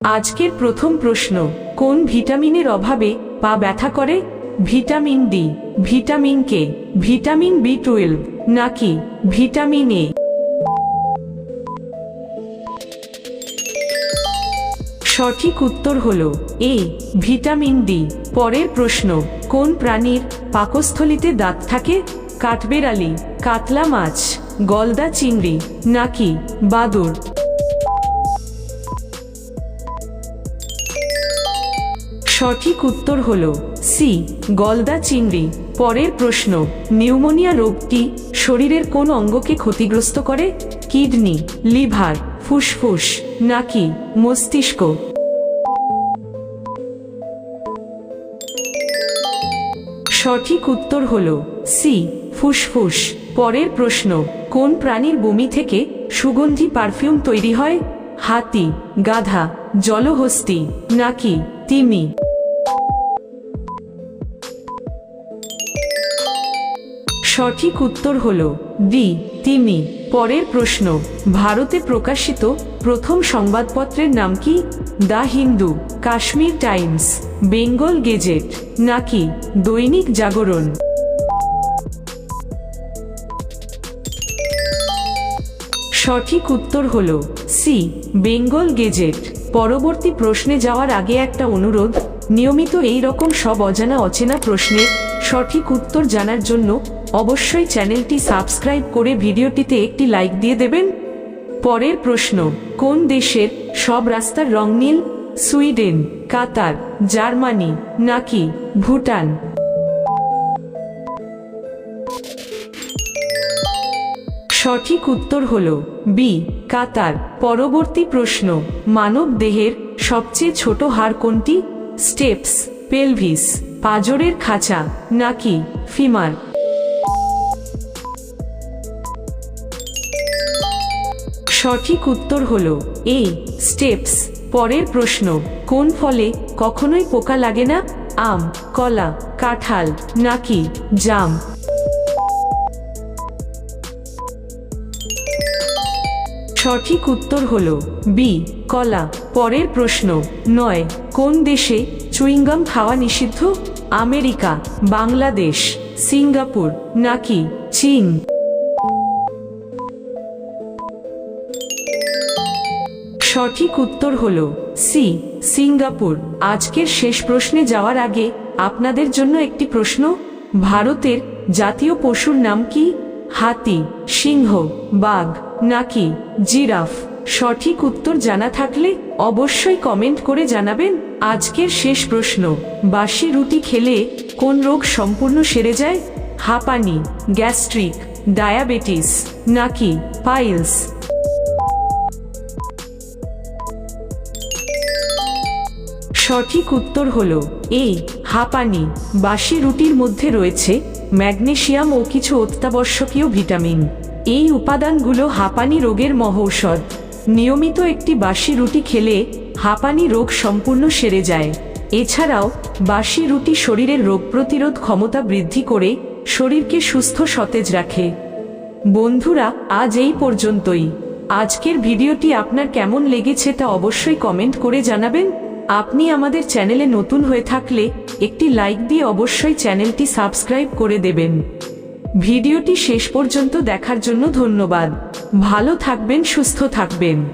আজকের প্রথম প্রশ্ন, কোন ভিটামিনের অভাবে পা ব্যথা করে? Vitamin D, vitamin K, vitamin B twelve, নাকি ভিটামিন এ? সঠিক উত্তর হল, এ, ভিটামিন ডি। পরের প্রশ্ন, কোন প্রাণীর পাকস্থলিতে দাঁত থাকে? কাঠবেড়ালি, কাতলা মাছ, গলদা চিংড়ি, নাকি বাদুর সঠিক উত্তর হল সি, গলদা চিংড়ি। পরের প্রশ্ন, নিউমোনিয়া রোগটি শরীরের কোন অঙ্গকে ক্ষতিগ্রস্ত করে? কিডনি, লিভার, ফুসফুস, নাকি মস্তিষ্ক? সঠিক উত্তর হল সি, ফুসফুস। পরের প্রশ্ন, কোন প্রাণীর বমি থেকে সুগন্ধি পারফিউম তৈরি হয়? হাতি, গাধা, জলহস্তি, নাকি তিমি? সঠিক উত্তর হল ডি, তিমি। পরের প্রশ্ন, ভারতে প্রকাশিত প্রথম সংবাদপত্রের নাম কি? The Hindu, Kashmir times, Bengal gazette, নাকি দৈনিক জাগরণ? সঠিক উত্তর হল সি, বেঙ্গল গেজেট। পরবর্তী প্রশ্নে যাওয়ার আগে একটা অনুরোধ, নিয়মিত এই রকম সব অজানা অচেনা প্রশ্নের সঠিক উত্তর জানার জন্য অবশ্যই চ্যানেলটি সাবস্ক্রাইব করে ভিডিওটিতে একটি লাইক দিয়ে দেবেন। পরের প্রশ্ন, কোন দেশের সব রাস্তার রং নীল? সুইডেন, কাতার, জার্মানি, নাকি ভুটান? সঠিক উত্তর হল বি, কাতার। পরবর্তী প্রশ্ন মানব দেহের সবচেয়ে ছোট হাড় কোনটি? Stapes, pelvis. পাজরের খাঁচা, নাকি ফিমার? সঠিক উত্তর হল এই স্টেপস। পরের প্রশ্ন, কোন ফলে কখনোই পোকা লাগে না? আম, কলা, কাঁঠাল, নাকি জাম? সঠিক উত্তর হল বি, কলা। পরের প্রশ্ন, নয়, কোন দেশে চুইংগাম খাওয়া নিষিদ্ধ? আমেরিকা, বাংলাদেশ, সিঙ্গাপুর, নাকি চীন? সঠিক উত্তর হল সি, সিঙ্গাপুর। আজকের শেষ প্রশ্নে যাওয়ার আগে আপনাদের জন্য একটি প্রশ্ন, ভারতের জাতীয় পশুর নাম কি? হাতি, সিংহ, বাঘ, নাকি জিরাফ? সঠিক উত্তর জানা থাকলে অবশ্যই কমেন্ট করে জানাবেন। আজকের শেষ প্রশ্ন, বাসি রুটি খেলে কোন রোগ সম্পূর্ণ সেরে যায়? হাঁপানি, গ্যাস্ট্রিক, ডায়াবেটিস, নাকি পাইলস? সঠিক উত্তর হল এ। হাঁপানি, বাসি রুটির মধ্যে রয়েছে ম্যাগনেসিয়াম ও কিছু অত্যাবশ্যকীয় ভিটামিন। এই উপাদানগুলো হাঁপানি রোগের মহৌষধ। নিয়মিত একটি বাসি রুটি খেলে হাঁপানি রোগ সম্পূর্ণ সেরে যায়। এছাড়াও, বাসি রুটি শরীরের রোগ প্রতিরোধ ক্ষমতা বৃদ্ধি করে শরীরকে সুস্থ সতেজ রাখে। বন্ধুরা, আজ এই পর্যন্তই। আজকের ভিডিওটি আপনার কেমন লেগেছে তা অবশ্যই কমেন্ট করে জানাবেন। আপনি আমাদের চ্যানেলে নতুন হয়ে থাকলে একটি লাইক দিয়ে অবশ্যই চ্যানেলটি সাবস্ক্রাইব করে দেবেন। ভিডিওটি শেষ পর্যন্ত দেখার জন্য ধন্যবাদ। ভালো থাকবেন, সুস্থ থাকবেন।